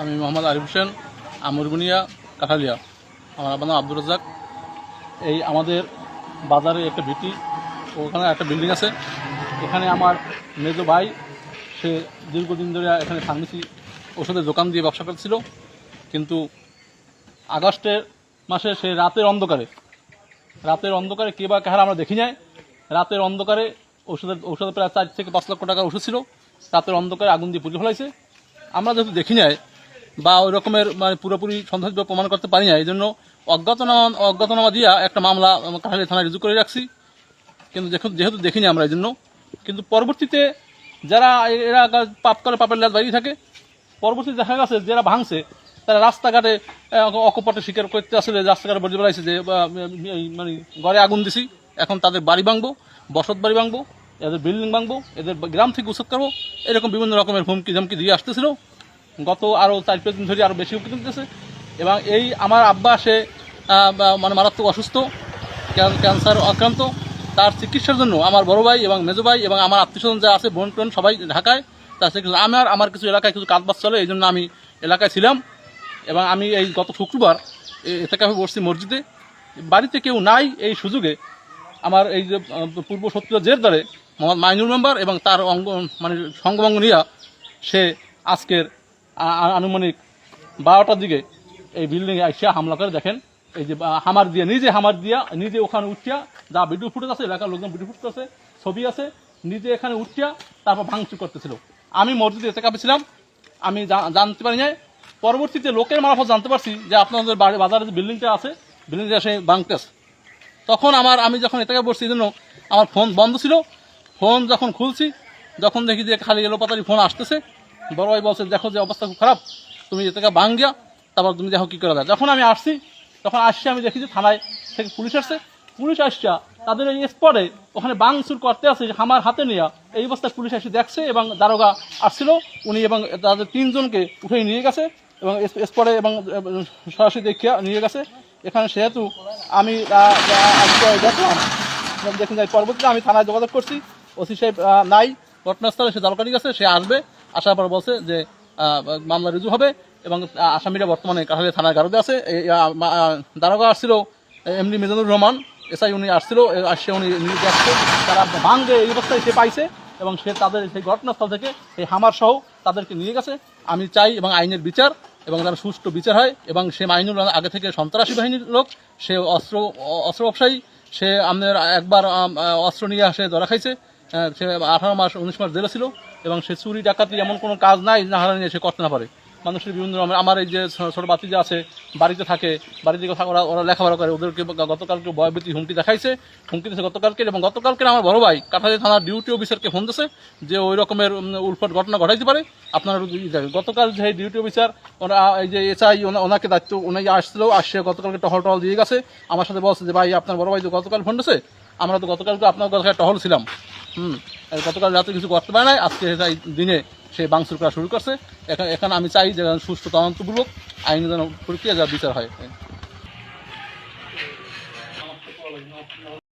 আমি মোহাম্মদ আরিফ হোসেন আমরগুনিয়া কাঠালিয়া। আমার আপনার নাম আব্দুর রাজ্জাক। এই আমাদের বাজারে একটা ভিটি, ওখানে একটা বিল্ডিং আছে। এখানে আমার মেজো ভাই, সে দীর্ঘদিন ধরে এখানে ফার্মেসি ওষুধের দোকান দিয়ে ব্যবসা করছিল। কিন্তু আগস্টের মাসে সে রাতের অন্ধকারে রাতের অন্ধকারে কে বা কাহার আমরা দেখি নাই। রাতের অন্ধকারে ওষুধের ওষুধের প্রায় চার থেকে পাঁচ লক্ষ টাকার ওষুধ ছিল। রাতের অন্ধকারে আগুন দিয়ে পুড়ে ফেলাইছে। আমরা যেহেতু দেখি নাই বা ওই রকমের মানে পুরোপুরি সন্দেহ প্রমাণ করতে পারি না। এই জন্য অজ্ঞাতনামা অজ্ঞাতনামা দিয়া একটা মামলা কাঠালি থানায় রুজু করে রাখছি। কিন্তু যেহেতু দেখিনি আমরা এই জন্য কিন্তু পরবর্তীতে যারা এরা পাপ করে পাপের লাশ বাইরে থাকে পরবর্তীতে দেখা গেছে যারা ভাঙছে, তারা রাস্তাঘাটে অকপটে স্বীকার করতে আসলে রাস্তাঘাটে বলতে বেড়াইছে যে মানে ঘরে আগুন দিছি, এখন তাদের বাড়ি ভাঙবো, বসত বাড়ি ভাঙবো, এদের বিল্ডিং ভাঙবো, এদের গ্রাম থেকে উচ্ছেদ করব, এরকম বিভিন্ন রকমের হুমকি ধমকি দিয়ে আসতেছিল। গত আরও চার পাঁচ দিন ধরে আরও বেশি হুমকি দিতেছে এবং এই আমার আব্বা, সে মানে মারাত্মক অসুস্থ ক্যান্সার আক্রান্ত। তার চিকিৎসার জন্য আমার বড় ভাই এবং মেজো ভাই এবং আমার আত্মীয় স্বজন যা আছে, বোন টোন সবাই ঢাকায়। তার চিকিৎসা আমার আমার কিছু এলাকায় কিছু কাজবাজ চলে এই জন্য আমি এলাকায় ছিলাম। এবং আমি এই গত শুক্রবার এ- এ থেকে আমি বসছি মসজিদে। বাড়িতে কেউ নাই এই সুযোগে আমার এই যে পূর্ব শত্রুর জের ধরে মোহাম্মদ মাইনুর মেম্বার এবং তার অঙ্গ মানে সঙ্গভঙ্গ নিয়া সে আজকের আনুমানিক বারোটার দিকে এই বিল্ডিংয়ে আসিয়া হামলা করে, দেখেন। এই যে হামার দিয়ে, নিজে হামার দিয়া, নিজে ওখানে উঠিয়া, যা ভিডিও ফুটেজ আছে, এলাকার লোকজন ভিডিও ফুটেজ আছে, ছবি আছে, নিজে এখানে উঠিয়া তারপর ভাঙচুর করতেছিল। আমি মসজিদে এতে কাপেছিলাম আমি জানতে পারি নাই। পরবর্তীতে লোকের মারফত জানতে পারছি যে আপনাদের বাড়ি, বাজারে যে বিল্ডিংটা আছে বিল্ডিংটা সে ভাঙতেছে। তখন আমার, আমি যখন এটাকে বসছি জন্য আমার ফোন বন্ধ ছিল। ফোন যখন খুলছি, যখন দেখি যে খালি এলোপাতারি ফোন আসতেছে বড় ভাই বলছে, দেখো যে অবস্থা খুব খারাপ। তুমি এটাকে ভাঙ গিয়া তারপর তুমি দেখো কী করা যায়। যখন আমি আসছি, তখন আসছি, আমি দেখি যে থানায় থেকে পুলিশ আসছে। পুলিশ আসছে তাদের এই স্পটে ওখানে বাংচুর করতে আছে আমার হাতে নেওয়া এই অবস্থায় পুলিশ এসে দেখছে এবং দারোগা আসছিল। উনি এবং তাদের তিনজনকে উঠে নিয়ে গেছে এবং স্পটে এবং সরাসরি দেখিয়া নিয়ে গেছে। এখানে সেহেতু আমি দেখলাম। দেখুন যাই পরবর্তীতে আমি থানায় যোগাযোগ করছি। ওসি সাহেব নাই। ঘটনাস্থলে সে দরকারি গেছে, সে আসবে। আসার পর বলছে যে মামলা রুজু হবে এবং আসামিরা বর্তমানে কাঠালি থানায় গারদে আছে। দারোগা আসছিল এমনি মিজানুর রহমান, এসআই উনি আসছিল আসছে উনি নিয়ে যাচ্ছে তারা ভাঙ্গে এই অবস্থায় সে পাইছে এবং সে তাদের সেই ঘটনাস্থল থেকে সেই হামার সহ তাদেরকে নিয়ে গেছে। আমি চাই এবং আইনের বিচার এবং তার সুষ্ঠু বিচার হয় এবং সে মাইনুল আগে থেকে সন্ত্রাসী বাহিনীর লোক, সে অস্ত্র অস্ত্র ব্যবসায়ী, সে আমাদের একবার অস্ত্র নিয়ে আসে, ধরা খাইছে। সে আঠারো মাস, উনিশ মাস জেলে ছিল এবং সে চুরি ডাকাতি এমন কোনো কাজ নাই, না হারা নিয়ে সে করতে না পারে। মানুষের বিভিন্ন আমার এই যে ছোট যে আছে, বাড়িতে থাকে বাড়িতে কথা ওরা ওরা লেখাপড়া করে। ওদেরকে গতকালকে ভয়ভীতি হুমকি দেখাইছে। হুমকি দিয়েছে গতকালকে এবং গতকালকে আমার বড় ভাই কাঠালি থানার ডিউটি অফিসারকে ফোন দিয়েছে যে ওই রকমের উল্ফট ঘটনা ঘটাইতে পারে। আপনারা। গতকাল যে ডিউটি অফিসার, ওরা এই যে এসআই ওনাকে দায়িত্ব, উনি আসছিল আসছে গতকালকে টহল টহল দিয়ে গেছে। আমার সাথে বলছে যে, ভাই, আপনার বড় ভাই তো গতকাল ফোন দিয়েছে। আমরা তো গতকালকে আপনার কথা টহল ছিলাম। হুম গতকাল রাতে কিছু করতে পারে নাই, আজকে সেই দিনে সে বাংসুর করা শুরু করছে। এখন এখন আমি চাই যে সুষ্ঠু তদন্তপূর্বক আইনি যেন প্রক্রিয়া যা বিচার হয়।